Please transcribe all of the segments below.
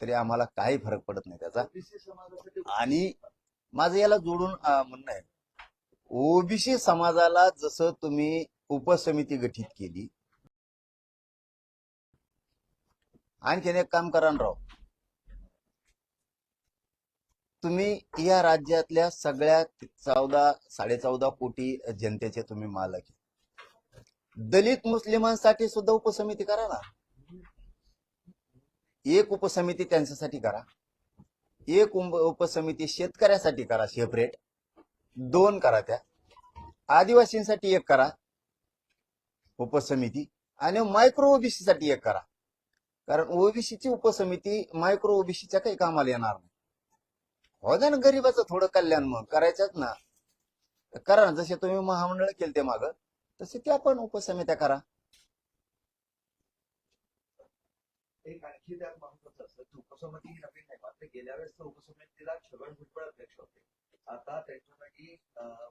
तरी आम्हाला काही फरक पडत नाही त्याचा. आणि माझं याला जोडून म्हणणं आहे. ओबीसी समाजाला जसं तुम्ही उपसमिती गठीत केली आणखीन एक काम करा राव. तुम्ही या राज्यातल्या सगळ्या चौदा साडे चौदा कोटी जनतेचे तुम्ही मालक. दलित मुस्लिमांसाठी सुद्धा उपसमिती करा ना. एक उपसमिती त्यांच्यासाठी करा. एक उप- उपसमिती शेतकऱ्यासाठी करा सेपरेट दोन करा त्या. आदिवासींसाठी एक करा. उपसमिती. आणि मायक्रो ओबीसी साठी एक करा. कारण ओबीसीची उपसमिती मायक्रो ओबीसीच्या काही कामाला येणार नाही. हो ना गरीबाचं थोडं कल्याण मग करायचंच ना. करा ना जसे तुम्ही महामंडळ केलं ते माग तसे त्या पण उपसमित्या करा. एक आणखी त्यात महत्वाचं असतं. की उपसमिती ही नवीन नाही. मात्र गेल्या वेळेस तर उपसमितीला छगन भुजबळ अध्यक्ष होते. आता त्यांच्यासाठी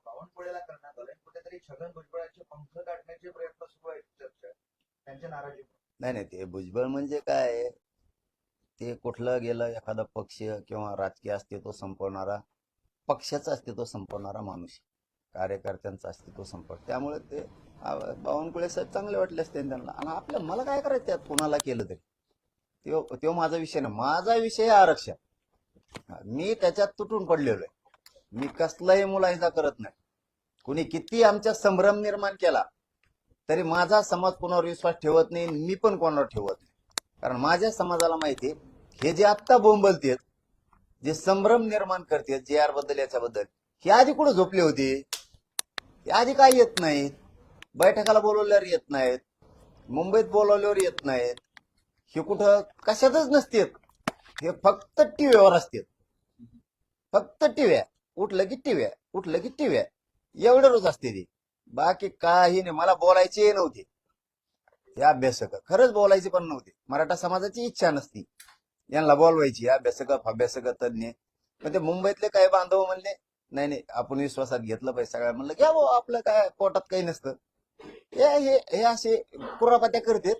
बावनकुळेला करण्यात आलं कुठेतरी छगन भुजबळांचे पंख काढण्याचे प्रयत्न सुरू आहेत चर्चा त्यांच्या नाराजी नाही नाही. ते भुजबळ म्हणजे काय? ते कुठलं गेलं एखादा पक्ष किंवा राजकीय अस्तित्व संपवणारा पक्षाचं अस्तित्व संपवणारा माणूस. कार्यकर्त्यांचं अस्तित्व संपव त्यामुळे ते बावनकुळे साहेब चांगले वाटले असते त्यांना. आणि आपल्या मला काय करायचं त्यात? कोणाला केलं तरी? त्यो त्यो माझा विषय नाही. माझा विषय आरक्षण. मी त्याच्यात तुटून पडलेलो आहे. मी कसलाही मुलांचा करत नाही. कुणी किती आमच्या संभ्रम निर्माण केला तरी माझा समाज कोणावर विश्वास ठेवत नाही आणि मी पण कोणावर ठेवत नाही. कारण माझ्या समाजाला माहिती आहे, हे जे आत्ता बोंबलतेत जे संभ्रम निर्माण करतात जे आरबद्दल याच्याबद्दल हे आधी कुठे झोपले होते? हे आधी काय येत नाहीत? बैठकाला बोलवल्यावर येत नाहीत. मुंबईत बोलवल्यावर येत नाहीत. हे कुठं कशातच नसतेत. हे फक्त टीव्हीवर असतात. फक्त टीव्या उठलं की टीव्या उठलं की टीव्या एवढं रोज असते ती. बाकी काही नाही. मला बोलायचे नव्हते. हे अभ्यासक. खरंच बोलायचे पण नव्हते. मराठा समाजाची इच्छा नसती. यांना बोलवायची. अभ्यासक अभ्यासक तज्ञ. पण ते मुंबईतले काही बांधव म्हणले नाही नाही आपण विश्वासात घेतलं पाहिजे. सगळ्या म्हणलं घ्या भाऊ आपलं काय पोटात काही नसतं. हे हे असे कुरापात्या करतात.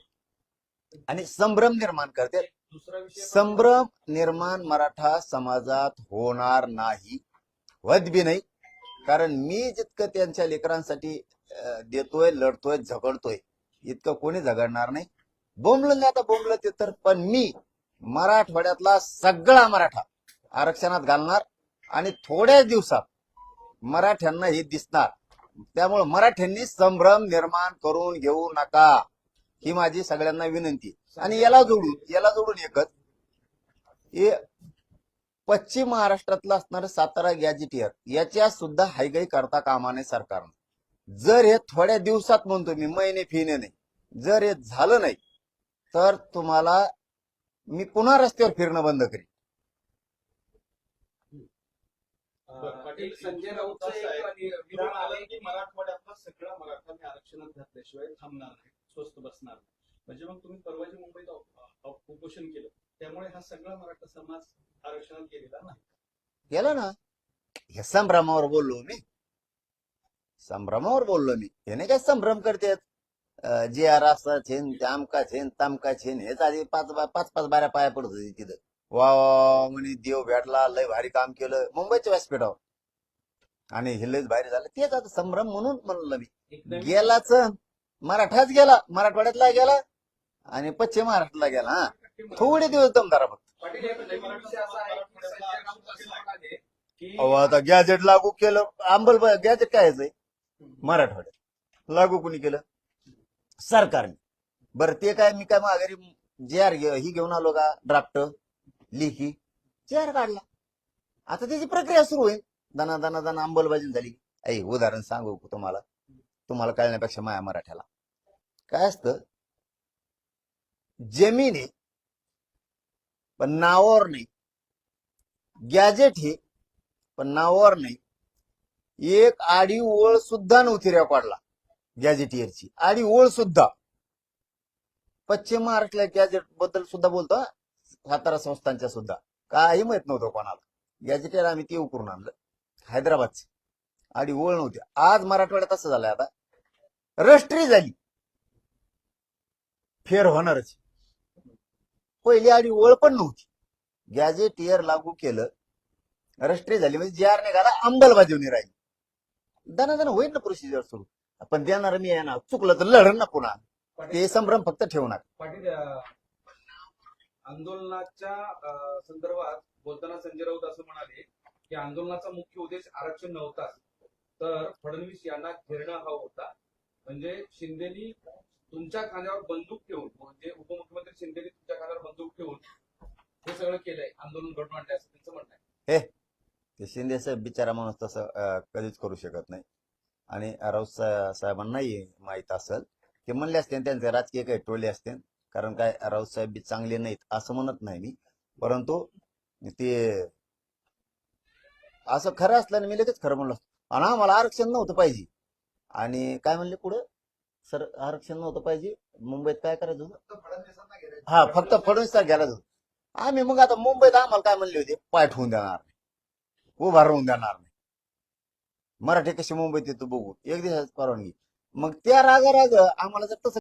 आणि संभ्रम निर्माण विषय संभ्रम निर्माण मराठा समाजात होणार नाही. होत बी नाही. कारण मी जितकं त्यांच्या लेकरांसाठी देतोय लढतोय झगडतोय इतकं कोणी झगडणार नाही. बोंबलं नाही आता बोंबलं ते तर पण मी मराठवाड्यातला सगळा मराठा आरक्षणात घालणार आणि थोड्याच दिवसात मराठ्यांना हे दिसणार. त्यामुळे मराठ्यांनी संभ्रम निर्माण करून घेऊ नका. ही माझी सगळ्यांना विनंती. आणि याला जोडून याला जोडून एकच हे पश्चिम महाराष्ट्रातलं असणारं सातारा गॅजिटियर याच्या सुद्धा हायगाई करता कामा नये सरकारनं. जर हे थोड्या दिवसात म्हणतो मी महिने फिने नाही जर हे झालं नाही तर तुम्हाला मी पुन्हा रस्त्यावर फिरणं बंद करीन. पाटील संजय मराठवाड्यातला सगळा मराठा आरक्षणात घातल्याशिवाय थांबणार नाही. स्वस्त बसणार म्हणजे मग तुम्ही परवाजी मुंबईत उपोषण केलं. त्यामुळे हा सगळा मराठा समाज आरक्षणात गेलेला नाही. गेलं ना? हे संभ्रमावर बोललो मी. संभ्रमावर बोललो मी. हे नाही काय संभ्रम करतात? जे आर असं छेन ते आमका छेन तामका छेन हेच आधी पाच पाच पाच बाऱ्या पाया पडत होती तिथं. वा म्हणे देव भेटला लय भारी काम केलं. मुंबईच्या व्यासपीठावर आणि हे लयच भारी झालं. तेच आता संभ्रम म्हणून म्हणलं मी. गेलाच. मराठाच गेला मराठवाड्यातला गेला आणि पश्चिम महाराष्ट्राला गेला हा. थोडे दिवस दमदारा फक्त. अहो आता गॅजेट लागू केलं अंबल गॅजेट काय आहे मराठवाड्यात. लागू कोणी केलं? सरकारने. बरं ते काय मी काय माघारी जे आर ही घेऊन आलो का? ड्राफ्ट लिखी. जे आर काढला. आता त्याची प्रक्रिया सुरू होईल. दना दना दना अंमलबाजी झाली. ऐ उदाहरण सांगू तुम्हाला. तुम्हाला कळण्यापेक्षा माया मराठ्याला. काय असतं? जमीन आहे पण नावावर नाही. गॅजेट हे पण नावावर नाही. एक आडी ओळ सुद्धा नव्हती रेकॉर्डला गॅजेटियरची आडी ओळ सुद्धा. पश्चिम महाराष्ट्र गॅजेटबद्दल सुद्धा बोलतो सातारा संस्थांच्या सुद्धा. काही माहीत नव्हतं कोणाला. गॅजेटेर आम्ही ते उकरून आणलं. हैदराबादचे. आडी ओळ नव्हती. आज मराठवाड्यात असं झालंय आता. रष्ट्री झाली. फेर होणारच. पहिली आडी ओळ पण नव्हती. गॅजेटियर लागू केलं. रजिस्ट्री झाली. म्हणजे जी आर निघाला अंमलबजावणी राहिली. दनादन होईल ना प्रोसिजर सुरू. पण देणार मी ना. चुकलं तर लढण ना पुन्हा. ते संभ्रम फक्त ठेवणार. पाटील आंदोलनाच्या संदर्भात बोलताना संजय राऊत असं म्हणाले की आंदोलनाचा मुख्य उद्देश आरक्षण नव्हताच तर फडणवीस यांना घेरणं हा होता. म्हणजे शिंदेनी तुमच्या खांद्यावर बंदूक ठेवून म्हणजे उपमुख्यमंत्री शिंदे तुमच्या खांद्यावर बंदूक ठेवून हे सगळं केलंय आंदोलन घडून आणलंय असं त्यांचं म्हणणं आहे. ते शिंदे साहेब बिचारा माणूस तसं कधीच करू शकत नाही. आणि राऊत साहेबांनाही माहीत असेल ते म्हणले असते त्यांचे राजकीय काही टोले असते कारण काय राऊत साहेब बी चांगले नाहीत असं म्हणत नाही मी. परंतु ते असं खरं असल्याने मी लगेच खरं म्हणलो असतो. आणि आम्हाला आरक्षण नव्हतं पाहिजे. आणि काय म्हणले पुढं? सर आरक्षण नव्हतं पाहिजे. मुंबईत काय करायचं होतं? हा फक्त फडणवीस घ्यायला आम्ही मग आता मुंबईत आम्हाला काय म्हणले होते? पाय ठेवून देणार नाही. उभा राहून देणार नाही. मराठी कशी मुंबईत येतो बघू. एक दिवसाची परवानगी. मग त्या रागा राग आम्हाला जर तसं